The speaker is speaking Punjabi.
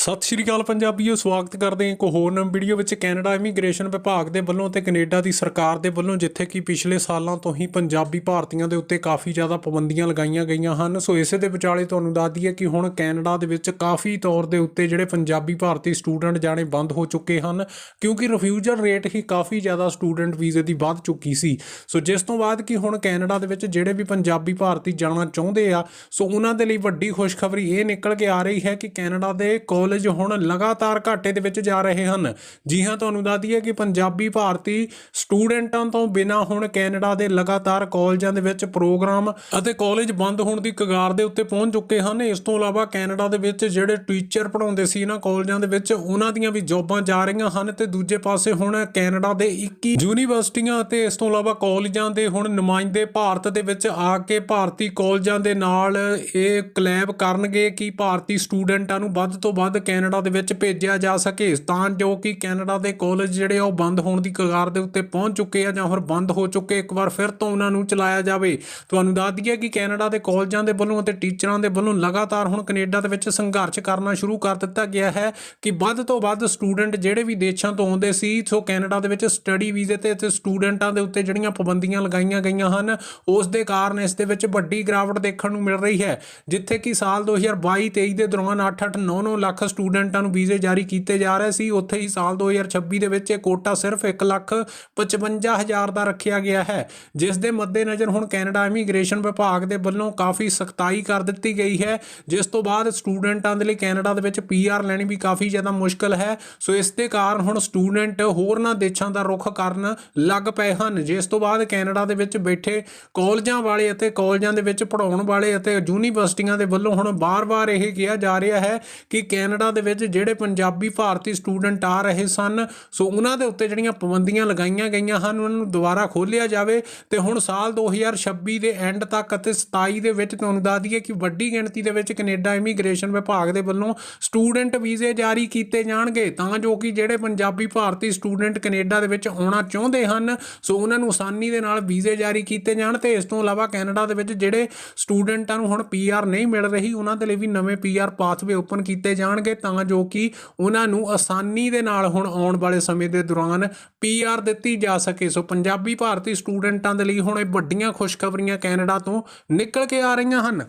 ਸਤਿ ਸ਼੍ਰੀ ਅਕਾਲ ਪੰਜਾਬੀਓ, ਸਵਾਗਤ ਕਰਦੇ ਹਾਂ ਇੱਕ ਹੋਰ ਨਵੀਂ ਵੀਡੀਓ ਵਿੱਚ ਕੈਨੇਡਾ ਇਮੀਗ੍ਰੇਸ਼ਨ ਵਿਭਾਗ ਦੇ ਵੱਲੋਂ ਤੇ ਕੈਨੇਡਾ ਦੀ ਸਰਕਾਰ ਦੇ ਵੱਲੋਂ, ਜਿੱਥੇ ਕਿ ਪਿਛਲੇ ਸਾਲਾਂ ਤੋਂ ਹੀ ਪੰਜਾਬੀ ਭਾਰਤੀਆਂ ਦੇ ਉੱਤੇ ਕਾਫੀ ਜ਼ਿਆਦਾ ਪਾਬੰਦੀਆਂ ਲਗਾਈਆਂ ਗਈਆਂ ਹਨ। ਸੋ ਇਸੇ ਦੇ ਵਿਚਾਲੇ ਤੁਹਾਨੂੰ ਦੱਸ ਦਈਏ ਕਿ ਹੁਣ ਕੈਨੇਡਾ ਦੇ ਵਿੱਚ ਕਾਫੀ ਤੌਰ ਦੇ ਉੱਤੇ ਜਿਹੜੇ ਪੰਜਾਬੀ ਭਾਰਤੀ ਸਟੂਡੈਂਟ ਜਾਣੇ ਬੰਦ ਹੋ ਚੁੱਕੇ ਹਨ, ਕਿਉਂਕਿ ਰਿਫਿਊਜਲ ਰੇਟ ਹੀ ਕਾਫੀ ਜ਼ਿਆਦਾ ਸਟੂਡੈਂਟ ਵੀਜ਼ੇ ਦੀ ਵੱਧ ਚੁੱਕੀ ਸੀ। ਸੋ ਜਿਸ ਤੋਂ ਬਾਅਦ ਕਿ ਹੁਣ ਕੈਨੇਡਾ ਦੇ ਵਿੱਚ ਜਿਹੜੇ ਵੀ ਪੰਜਾਬੀ ਭਾਰਤੀ ਜਾਣਾ ਚਾਹੁੰਦੇ ਆ, ਸੋ ਉਹਨਾਂ ਦੇ ਲਈ ਵੱਡੀ ਖੁਸ਼ਖਬਰੀ ਇਹ ਨਿਕਲ ਕੇ ਆ ਰਹੀ ਹੈ ਕਿ ਕੈਨੇਡਾ ਦੇ ਕਾਲਜ ਹੁਣ ਲਗਾਤਾਰ ਘਾਟੇ ਦੇ ਵਿੱਚ ਜਾ ਰਹੇ ਹਨ। ਜੀ ਹਾਂ ਤੁਹਾਨੂੰ ਦੱਸ ਦਈਏ ਕਿ ਪੰਜਾਬੀ ਭਾਰਤੀ ਸਟੂਡੈਂਟਾਂ ਤੋਂ ਬਿਨਾ ਹੁਣ ਕੈਨੇਡਾ ਦੇ ਲਗਾਤਾਰ ਕਾਲਜਾਂ ਦੇ ਵਿੱਚ ਪ੍ਰੋਗਰਾਮ ਅਤੇ ਕਾਲਜ ਬੰਦ ਹੋਣ ਦੀ ਕਗਾਰ ਦੇ ਉੱਤੇ ਪਹੁੰਚ ਚੁੱਕੇ ਹਨ। ਇਸ ਤੋਂ ਇਲਾਵਾ ਕੈਨੇਡਾ ਦੇ ਵਿੱਚ ਜਿਹੜੇ ਟੀਚਰ ਪੜਾਉਂਦੇ ਸੀ ਇਹਨਾਂ ਕਾਲਜਾਂ ਦੇ ਵਿੱਚ, ਉਹਨਾਂ ਦੀਆਂ ਵੀ ਜੌਬਾਂ ਜਾ ਰਹੀਆਂ ਹਨ ਤੇ ਦੂਜੇ ਪਾਸੇ ਹੁਣ ਕੈਨੇਡਾ ਦੇ 21 ਯੂਨੀਵਰਸਿਟੀਆਂ ਅਤੇ ਇਸ ਤੋਂ ਇਲਾਵਾ ਕਾਲਜਾਂ ਦੇ ਹੁਣ ਨੁਮਾਇੰਦੇ ਭਾਰਤ ਦੇ ਵਿੱਚ ਆ ਕੇ ਭਾਰਤੀ ਕਾਲਜਾਂ ਦੇ ਨਾਲ ਇਹ ਕਲੈਬ ਕਰਨਗੇ ਕਿ ਭਾਰਤੀ ਸਟੂਡੈਂਟਾਂ ਨੂੰ ਵੱਧ ਤੋਂ ਵੱਧ ਕੈਨੇਡਾ ਦੇ ਵਿੱਚ ਭੇਜਿਆ ਜਾ ਸਕੇ। ਤਾਂ ਜੋ ਕਿ ਕੈਨੇਡਾ ਦੇ ਕਾਲਜ ਜਿਹੜੇ ਆ, ਉਹ ਬੰਦ ਹੋਣ ਦੀ ਕਗਾਰ ਦੇ ਉੱਤੇ ਪਹੁੰਚ ਚੁੱਕੇ ਆ ਜਾਂ ਫਿਰ ਬੰਦ ਹੋ ਚੁੱਕੇ। ਇੱਕ ਵਾਰ ਫਿਰ ਤੋਂ ਉਹਨਾਂ ਨੂੰ ਚਲਾਇਆ ਜਾਵੇ। ਤੁਹਾਨੂੰ ਦੱਸ ਦਈਏ ਕਿ ਕੈਨੇਡਾ ਦੇ ਕਾਲਜਾਂ ਦੇ ਵੱਲੋਂ ਅਤੇ ਟੀਚਰਾਂ ਦੇ ਵੱਲੋਂ ਲਗਾਤਾਰ ਹੁਣ ਕੈਨੇਡਾ ਦੇ ਵਿੱਚ ਸੰਘਰਸ਼ ਕਰਨਾ ਸ਼ੁਰੂ ਕਰ ਦਿੱਤਾ ਗਿਆ ਹੈ ਕਿ ਵੱਧ ਤੋਂ ਵੱਧ ਸਟੂਡੈਂਟ ਜਿਹੜੇ ਵੀ ਦੇਸ਼ਾਂ ਤੋਂ ਆਉਂਦੇ ਸੀ, ਸੋ ਕੈਨੇਡਾ ਦੇ ਵਿੱਚ ਸਟੱਡੀ ਵੀਜ਼ੇ ਤੇ ਅਤੇ ਸਟੂਡੈਂਟਾਂ ਦੇ ਉੱਤੇ ਜਿਹੜੀਆਂ ਪਾਬੰਦੀਆਂ ਲਗਾਈਆਂ ਗਈਆਂ ਹਨ, ਉਸ ਦੇ ਕਾਰਨ ਇਸ ਦੇ ਵਿੱਚ ਵੱਡੀ ਗਿਰਾਵਟ ਦੇਖਣ ਨੂੰ ਮਿਲ ਰਹੀ ਹੈ। ਜਿੱਥੇ ਕਿ ਸਾਲ 2022-23 ਦੇ ਦੌਰਾਨ 8-8 9-9 ਲੱਖ ਸਟੂਡੈਂਟਾਂ ਨੂੰ ਵੀਜ਼ੇ ਜਾਰੀ ਕੀਤੇ ਜਾ ਰਹੇ ਸੀ। ਉੱਥੇ ਹੀ ਸਾਲ 2026 ਦੇ ਵਿੱਚ ਇਹ ਕੋਟਾ ਸਿਰਫ 1 ਲੱਖ 55 ਹਜ਼ਾਰ ਦਾ ਰੱਖਿਆ ਗਿਆ ਹੈ, ਜਿਸ ਦੇ ਮੱਦੇਨਜ਼ਰ ਹੁਣ ਕੈਨੇਡਾ ਇਮੀਗ੍ਰੇਸ਼ਨ ਵਿਭਾਗ ਦੇ ਵੱਲੋਂ ਕਾਫੀ ਸਖਤਾਈ ਕਰ ਦਿੱਤੀ ਗਈ ਹੈ। ਜਿਸ ਤੋਂ ਬਾਅਦ ਸਟੂਡੈਂਟਾਂ ਦੇ ਲਈ ਕੈਨੇਡਾ ਦੇ ਵਿੱਚ ਪੀਆਰ ਲੈਣੀ ਵੀ ਕਾਫੀ ਜ਼ਿਆਦਾ ਮੁਸ਼ਕਲ ਹੈ। ਸੋ ਇਸ ਦੇ ਕਾਰਨ ਹੁਣ ਸਟੂਡੈਂਟ ਹੋਰਨਾਂ ਦੇਸ਼ਾਂ ਦਾ ਰੁਖ ਕਰਨ ਲੱਗ ਪਏ ਹਨ। ਜਿਸ ਤੋਂ ਬਾਅਦ ਕੈਨੇਡਾ ਦੇ ਵਿੱਚ ਬੈਠੇ ਕਾਲਜਾਂ ਵਾਲੇ ਅਤੇ ਕਾਲਜਾਂ ਦੇ ਵਿੱਚ ਪੜਾਉਣ ਵਾਲੇ ਅਤੇ ਯੂਨੀਵਰਸਿਟੀਆਂ ਦੇ ਵੱਲੋਂ ਹੁਣ ਬਾਰ-ਬਾਰ ਇਹ ਕਿਹਾ ਜਾ ਰਿਹਾ ਹੈ ਕਿ ਕੈਨੇਡਾ ਦੇ ਵਿੱਚ ਜਿਹੜੇ ਪੰਜਾਬੀ ਭਾਰਤੀ ਸਟੂਡੈਂਟ ਆ ਰਹੇ ਸਨ, ਸੋ ਉਹਨਾਂ ਦੇ ਉੱਤੇ ਜਿਹੜੀਆਂ ਪਾਬੰਦੀਆਂ ਲਗਾਈਆਂ ਗਈਆਂ ਹਨ, ਉਹਨਾਂ ਨੂੰ ਦੁਬਾਰਾ ਖੋਲ੍ਹਿਆ ਜਾਵੇ। ਤੇ ਹੁਣ ਸਾਲ 2026 ਦੇ ਐਂਡ ਤੱਕ ਅਤੇ 27 ਦੇ ਵਿੱਚ ਤੁਹਾਨੂੰ ਦੱਸ ਦਈਏ ਕਿ ਵੱਡੀ ਗਿਣਤੀ ਦੇ ਵਿੱਚ ਕੈਨੇਡਾ ਇਮੀਗ੍ਰੇਸ਼ਨ ਵਿਭਾਗ ਦੇ ਵੱਲੋਂ ਸਟੂਡੈਂਟ ਵੀਜ਼ੇ ਜਾਰੀ ਕੀਤੇ ਜਾਣਗੇ। ਤਾਂ ਜੋ ਕਿ ਜਿਹੜੇ ਪੰਜਾਬੀ ਭਾਰਤੀ ਸਟੂਡੈਂਟ ਕੈਨੇਡਾ ਦੇ ਵਿੱਚ ਆਉਣਾ ਚਾਹੁੰਦੇ ਹਨ, ਸੋ ਉਹਨਾਂ ਨੂੰ ਆਸਾਨੀ ਦੇ ਨਾਲ ਵੀਜ਼ੇ ਜਾਰੀ ਕੀਤੇ ਜਾਣ ਤੇ ਇਸ ਤੋਂ ਇਲਾਵਾ ਕੈਨੇਡਾ ਦੇ ਵਿੱਚ ਜਿਹੜੇ ਸਟੂਡੈਂਟਾਂ ਨੂੰ ਹੁਣ ਪੀਆਰ ਨਹੀਂ ਮਿਲ ਰਹੀ, ਉਹਨਾਂ ਦੇ ਲਈ ਵੀ ਨਵੇਂ ਪੀਆਰ ਪਾਥਵੇ ਓਪਨ ਕੀਤੇ ਜਾਣਗੇ। ਤਾਂ ਜੋ ਕਿ ਉਹਨਾਂ ਨੂੰ ਆਸਾਨੀ ਦੇ ਨਾਲ ਹੁਣ ਆਉਣ ਵਾਲੇ ਸਮੇਂ ਦੇ ਦੌਰਾਨ ਪੀਆਰ ਦਿੱਤੀ ਜਾ ਸਕੇ। ਸੋ ਪੰਜਾਬੀ ਭਾਰਤੀ ਸਟੂਡੈਂਟਾਂ ਦੇ ਲਈ ਹੁਣ ਇਹ ਵੱਡੀਆਂ ਖੁਸ਼ਖਬਰੀਆਂ ਕੈਨੇਡਾ ਤੋਂ ਨਿਕਲ ਕੇ ਆ ਰਹੀਆਂ ਹਨ।